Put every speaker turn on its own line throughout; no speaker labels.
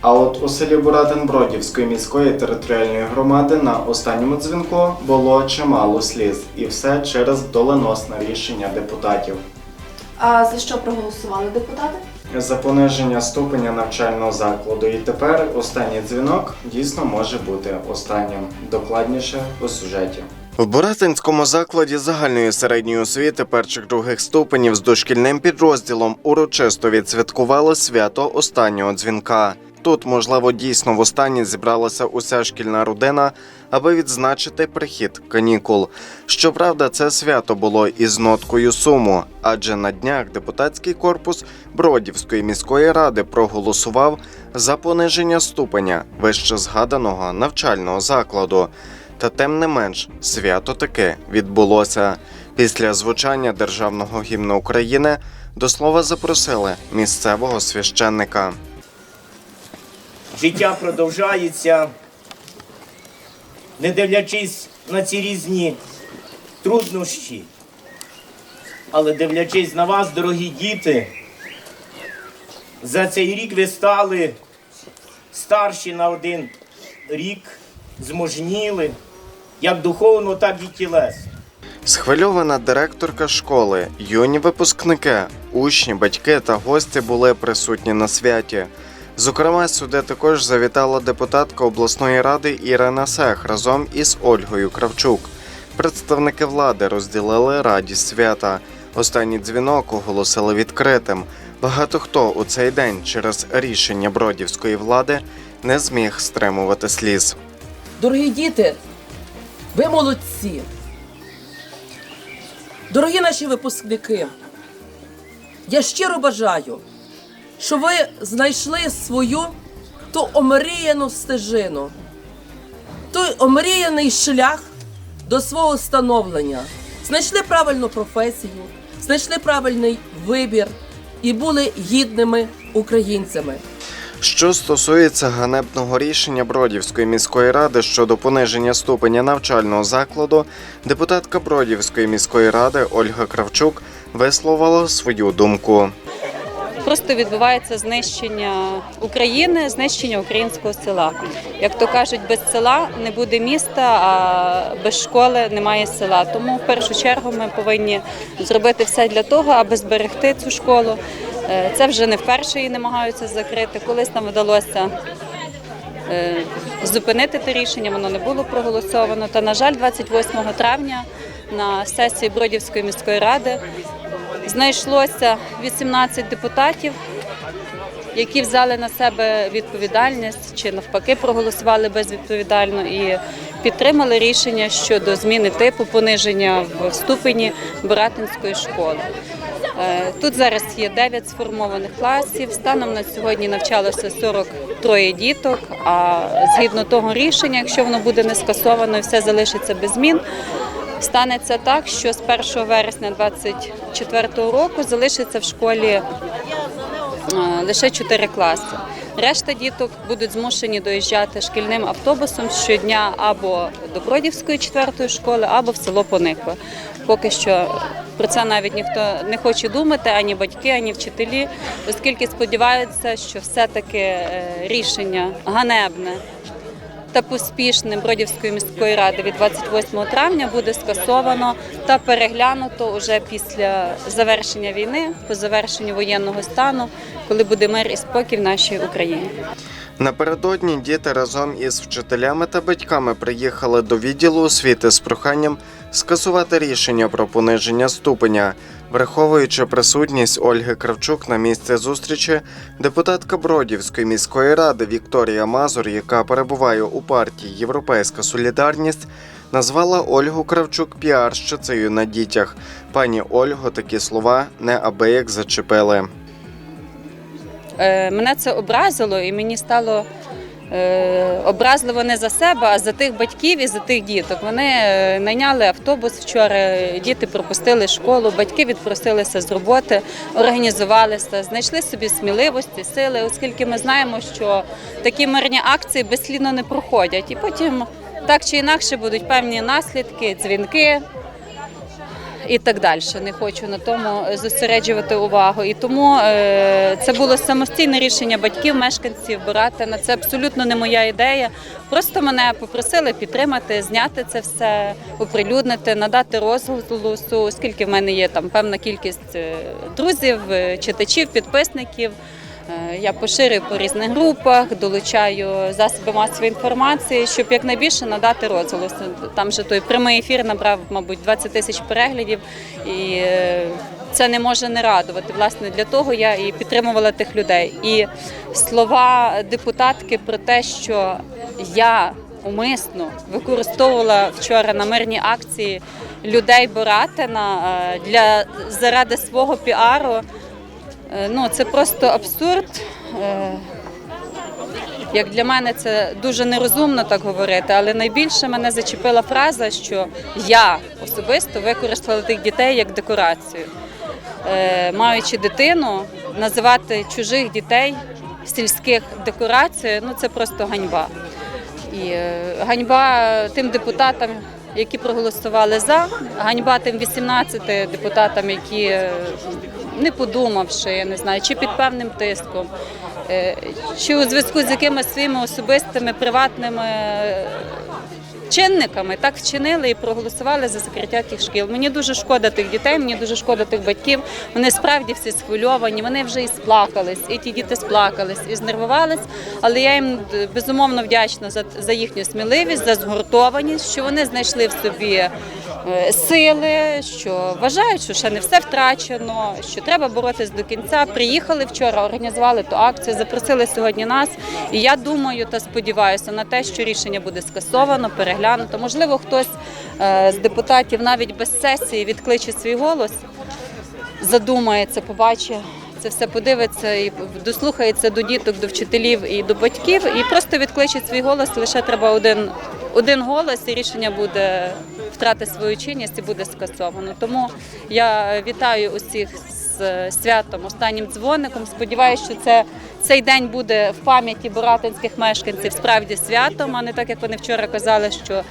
А от у селі Буратин Бродівської міської територіальної громади на останньому дзвінку було чимало сліз, і все через доленосне рішення депутатів.
А за що проголосували депутати?
За пониження ступеня навчального закладу. І тепер останній дзвінок дійсно може бути останнім. Докладніше у сюжеті. В Боратинському закладі загальної середньої освіти перших других ступенів з дошкільним підрозділом урочисто відсвяткували свято останнього дзвінка. Тут, можливо, дійсно востаннє зібралася уся шкільна родина, аби відзначити прихід канікул. Щоправда, це свято було із ноткою суму, адже на днях депутатський корпус Бродівської міської ради проголосував за пониження ступеня вище згаданого навчального закладу. Та тим не менш, свято таки відбулося. Після звучання державного гімну України до слова запросили місцевого священника.
Життя продовжається, не дивлячись на ці різні труднощі, але дивлячись на вас, дорогі діти, за цей рік ви стали старші на один рік, зможніли, як духовно, так і тілесно.
Схвильована директорка школи, юні випускники, учні, батьки та гості були присутні на святі. Зокрема, сюди також завітала депутатка обласної ради Ірина Сех разом із Ольгою Кравчук. Представники влади розділили радість свята. Останній дзвінок оголосили відкритим. Багато хто у цей день через рішення бродівської влади не зміг стримувати сліз.
Дорогі діти, ви молодці. Дорогі наші випускники, я щиро бажаю, щоб ви знайшли свою ту омріяну стежину, той омріяний шлях до свого становлення. Знайшли правильну професію, знайшли правильний вибір і були гідними українцями.
Що стосується ганебного рішення Бродівської міської ради щодо пониження ступеня навчального закладу, депутатка Бродівської міської ради Ольга Кравчук висловила свою думку.
Просто відбувається знищення України, знищення українського села. Як то кажуть, без села не буде міста, а без школи немає села. Тому в першу чергу ми повинні зробити все для того, аби зберегти цю школу. Е, Це вже не вперше її намагаються закрити. Колись нам вдалося е, зупинити те рішення, воно не було проголосовано. Та, на жаль, 28 травня на сесії Бродівської міської ради знайшлося 18 депутатів, які взяли на себе відповідальність чи навпаки проголосували безвідповідально і підтримали рішення щодо зміни типу пониження в ступені Боратинської школи. Е, Тут зараз є 9 сформованих класів. Станом на сьогодні навчалося 43 діток. А згідно того рішення, якщо воно буде не скасовано все залишиться без змін, станеться так, що з 1 вересня 2024 року залишиться в школі е, лише 4 класи. Решта діток будуть змушені доїжджати шкільним автобусом щодня або до Бродівської 4 школи, або в село Поникве. Поки що про це навіть ніхто не хоче думати, ані батьки, ані вчителі, оскільки сподіваються, що все-таки е, рішення ганебне та поспішним Бродівської міської ради від 28 травня буде скасовано та переглянуто уже після завершення війни, по завершенню воєнного стану, коли буде мир і спокій в нашій Україні.
Напередодні діти разом із вчителями та батьками приїхали до відділу освіти з проханням скасувати рішення про пониження ступеня. Враховуючи присутність Ольги Кравчук на місці зустрічі, депутатка Бродівської міської ради Вікторія Мазур, яка перебуває у партії Європейська Солідарність, назвала Ольгу Кравчук піарщицею на дітях. Пані Ольго такі слова неабияк зачепили.
Е, Мене це образило, і мені стало е, образливо не за себе, а за тих батьків і за тих діток. Вони е, найняли автобус вчора, діти пропустили школу, батьки відпросилися з роботи, організувалися, знайшли собі сміливості, сили, оскільки ми знаємо, що такі мирні акції безслідно не проходять. І потім так чи інакше будуть певні наслідки, дзвінки. І так далі. Не хочу на тому зосереджувати увагу. І тому е, це було самостійне рішення батьків, мешканців Боратина. Це абсолютно не моя ідея. Просто мене попросили підтримати, зняти це все, оприлюднити, надати розголосу, оскільки в мене є там певна кількість е, друзів, е, читачів, підписників. Е, Я поширюю по різних групах, долучаю засоби масової інформації, щоб якнайбільше надати розголос. Там же той прямий ефір набрав, мабуть, 20 тисяч переглядів, і е, це не може не радувати. Власне, для того я і підтримувала тих людей. І слова депутатки про те, що я умисно використовувала вчора на мирній акції людей Боратина е, для заради свого піару. Е, Ну, це просто абсурд. Е, Як для мене це дуже нерозумно так говорити, але найбільше мене зачепила фраза, що я особисто використала тих дітей як декорацію. Е, Маючи дитину, називати чужих дітей сільських декорацією, ну це просто ганьба. І ганьба тим депутатам, які проголосували за, ганьба тим 18 депутатам, які не подумавши, я не знаю, чи під певним тиском, е, чи у зв'язку з якимись своїми особистими приватними чинниками так вчинили і проголосували за закриття тих шкіл. Мені дуже шкода тих дітей, мені дуже шкода тих батьків. Вони справді всі схвильовані, вони вже і сплакались, і ті діти сплакались, і знервувались. Але я їм е, безумовно вдячна за, за їхню сміливість, за згуртованість, що вони знайшли в собі е, сили, що вважають, що ще не все втрачено, що треба боротись до кінця. Приїхали вчора, організували ту акцію, запросили сьогодні нас. І я думаю та сподіваюся на те, що рішення буде скасовано, переглянуто. Можливо, хтось е, з депутатів навіть без сесії відкличе свій голос, задумається, побачить. Це все подивиться і дослухається до діток, до вчителів і до батьків, і просто відкличить свій голос. Лише треба один, один голос, і рішення буде втрати свою чинність і буде скасовано. Тому я вітаю усіх з святом, останнім дзвоником. Сподіваюся, що це цей день буде в пам'яті боратинських мешканців справді святом, а не так як вони вчора казали, що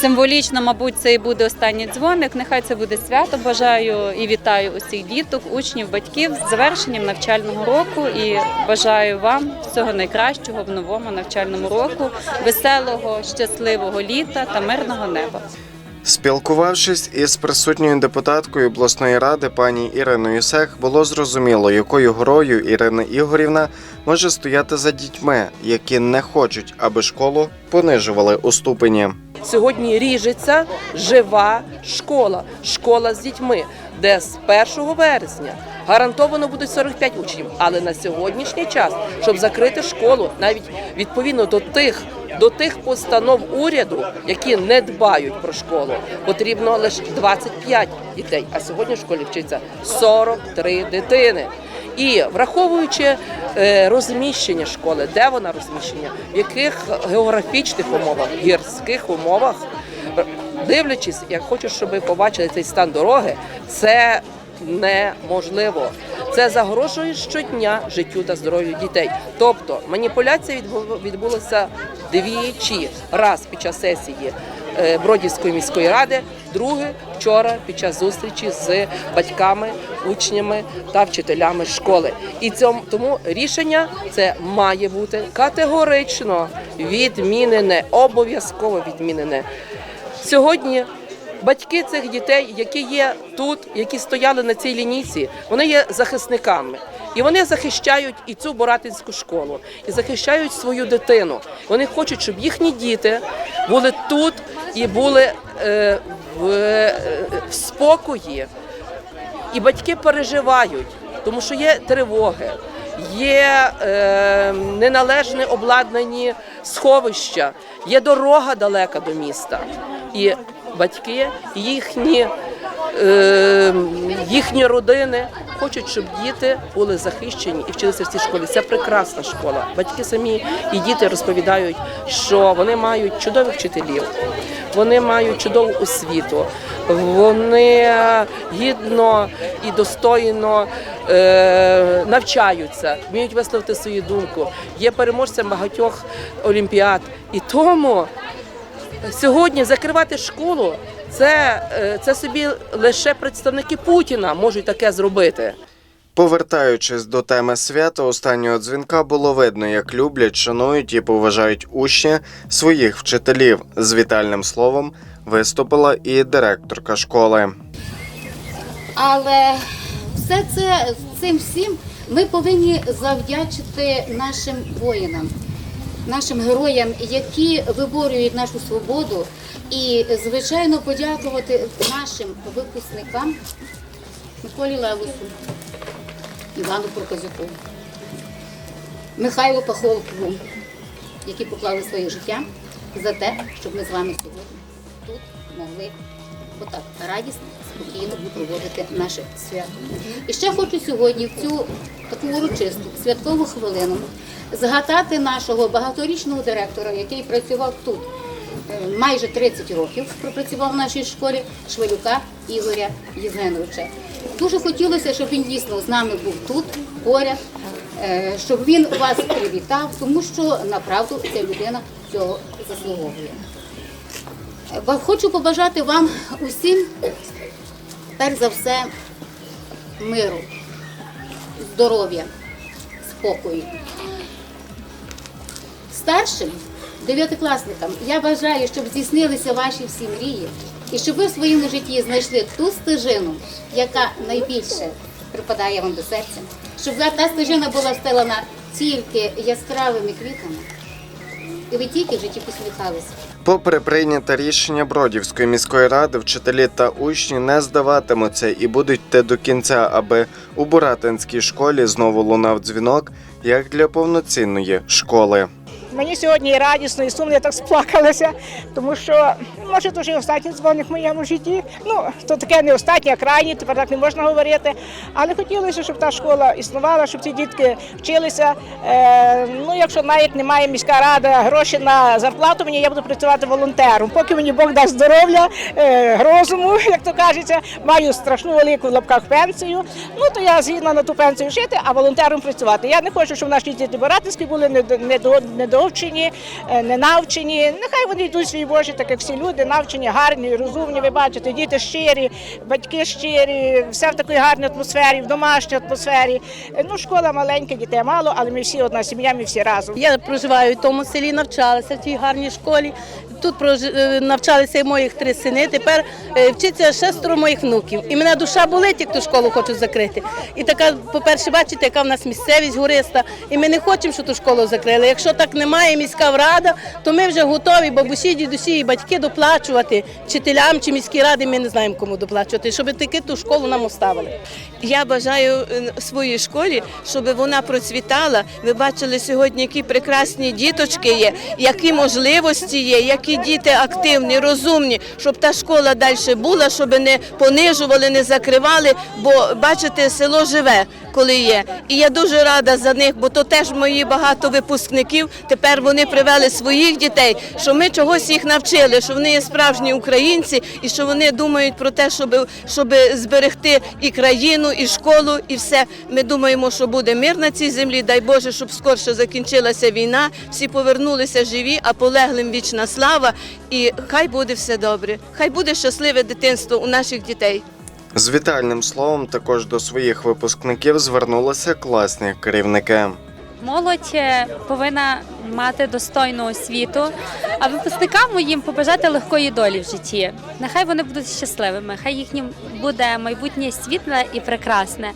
Символічно, мабуть, це і буде останній дзвоник. Нехай це буде свято. Бажаю і вітаю усіх діток, учнів, батьків з завершенням навчального року. І бажаю вам всього найкращого в новому навчальному року, веселого, щасливого літа та мирного неба.
Спілкувавшись із присутньою депутаткою обласної ради пані Іриною Сех, було зрозуміло, якою горою Ірина Ігорівна може стояти за дітьми, які не хочуть, аби школу понижували у ступені.
Сьогодні ріжеться жива школа, школа з дітьми, де з 1 вересня гарантовано будуть 45 учнів. Але на сьогоднішній час, щоб закрити школу, навіть відповідно до тих. До тих постанов уряду, які не дбають про школу, потрібно лише 25 дітей. А сьогодні в школі вчиться 43 дитини. І враховуючи е, розміщення школи, де вона розміщення, в яких географічних умовах, гірських умовах, дивлячись, я хочу, щоб ви побачили цей стан дороги, це неможливо. Це загрожує щодня життю та здоров'ю дітей. Тобто маніпуляція відбу- відбулася двічі раз під час сесії е, Бродівської міської ради, друге вчора під час зустрічі з батьками, учнями та вчителями школи. І цьому тому рішення це має бути категорично відмінене, обов'язково відмінене. Сьогодні батьки цих дітей, які є тут, які стояли на цій лінійці, вони є захисниками. І вони захищають і цю Боратинську школу, і захищають свою дитину. Вони хочуть, щоб їхні діти були тут і були е, в, е, в спокої. І батьки переживають, тому що є тривоги, є е, неналежне обладнані сховища, є дорога далека до міста. І батьки, їхні, їхні родини хочуть, щоб діти були захищені і вчилися в цій школі. Це прекрасна школа. Батьки самі і діти розповідають, що вони мають чудових вчителів, вони мають чудову освіту, вони гідно і достойно е, навчаються, вміють висловити свою думку, є переможцем багатьох олімпіад. І тому сьогодні закривати школу Це, е, це собі лише представники Путіна можуть таке зробити.
Повертаючись до теми свята останнього дзвінка, було видно, як люблять, шанують і поважають учні своїх вчителів. З вітальним словом виступила і директорка школи.
Але все це цим всім ми повинні завдячити нашим воїнам, нашим героям, які виборюють нашу свободу, і звичайно подякувати нашим випускникам Миколі Левусу, Івану Проказюку, Михайлу Пахолкову, які поклали своє життя за те, щоб ми з вами сьогодні тут могли отак радісно, спокійно проводити наше свято. І ще хочу сьогодні в цю таку урочисту святкову хвилину згадати нашого багаторічного директора, який працював тут майже 30 років, пропрацював в нашій школі Швелюка Ігоря Євгеновича. Дуже хотілося, щоб він дійсно з нами був тут, поряд, е, щоб він вас привітав, тому що направду ця людина цього заслуговує. Хочу побажати вам усім, перш за все, миру, здоров'я, спокою. Старшим дев'ятикласникам я бажаю, щоб здійснилися ваші всі мрії, і щоб ви в своєму житті знайшли ту стежину, яка найбільше припадає вам до серця, щоб та стежина була встелена тільки яскравими квітами, і ви тільки в житті посміхалися.
Попри прийняте рішення Бродівської міської ради, вчителі та учні не здаватимуться і будуть йти до кінця, аби у Буратинській школі знову лунав дзвінок як для повноцінної школи.
Мені сьогодні і радісно, і сумно, я так сплакалася, тому що може дуже останній дзвоник в моєму житті. Ну, то таке не останнє, а крайній, тепер так не можна говорити. Але хотілося, щоб та школа існувала, щоб ці дітки вчилися. Е, ну, якщо навіть немає міська рада гроші на зарплату, мені я буду працювати волонтером. Поки мені Бог дасть здоров'я, е, розуму, як то кажеться, маю страшну велику в лапках пенсію. Ну то я згідна на ту пенсію жити, а волонтером працювати. Я не хочу, щоб наші діти Баратинські були недо- недо- недовчені, е, ненавчені. Нехай вони йдуть свій Божі, так як всі люди, навчені, гарні, розумні. Ви бачите, діти щирі, батьки щирі, все в такій гарній атмосфері, в домашній атмосфері. Ну, школа маленька, дітей мало, але ми всі одна сім'я, ми всі разом.
Я проживаю в тому селі, навчалася в тій гарній школі. Тут е, навчалися і моїх три сини. Тепер е, вчиться шестеро моїх внуків. І мене душа болить, як ту школу хочуть закрити. І така, по-перше, бачите, яка в нас місцевість гориста. І ми не хочемо, щоб ту школу закрили. Якщо так немає міська рада, то ми вже готові, бабусі, дідусі і батьки доплачувати вчителям чи міській раді. Ми не знаємо, кому доплачувати, щоб таки ту школу нам оставили.
Я бажаю е, своїй школі, щоб вона процвітала. Ви бачили сьогодні, які прекрасні діточки є, які можливості є, які діти активні, розумні, щоб та школа далі була, щоб не понижували, не закривали. Бо бачите, село живе, коли є. І я дуже рада за них, бо то теж мої багато випускників. Тепер вони привели своїх дітей, що ми чогось їх навчили, що вони справжні українці, і що вони думають про те, щоб, щоб зберегти і країну, і школу, і все. Ми думаємо, що буде мир на цій землі. Дай Боже, щоб скорше закінчилася війна, всі повернулися живі, а полеглим вічна слава. І хай буде все добре. Хай буде щасливе дитинство у наших дітей.
З вітальним словом також до своїх випускників звернулися класні керівники.
Молодь е, повинна мати достойну освіту, а випускникам моїм побажати легкої долі в житті. Нехай вони будуть щасливими, хай їхнім буде майбутнє світле і прекрасне.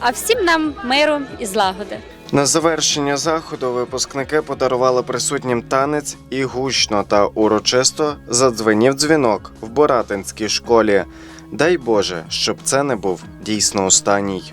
А всім нам миру і злагоди.
На завершення заходу випускники подарували присутнім танець і гучно та урочисто задзвенів дзвінок в Боратинській школі. Дай Боже, щоб це не був дійсно останній.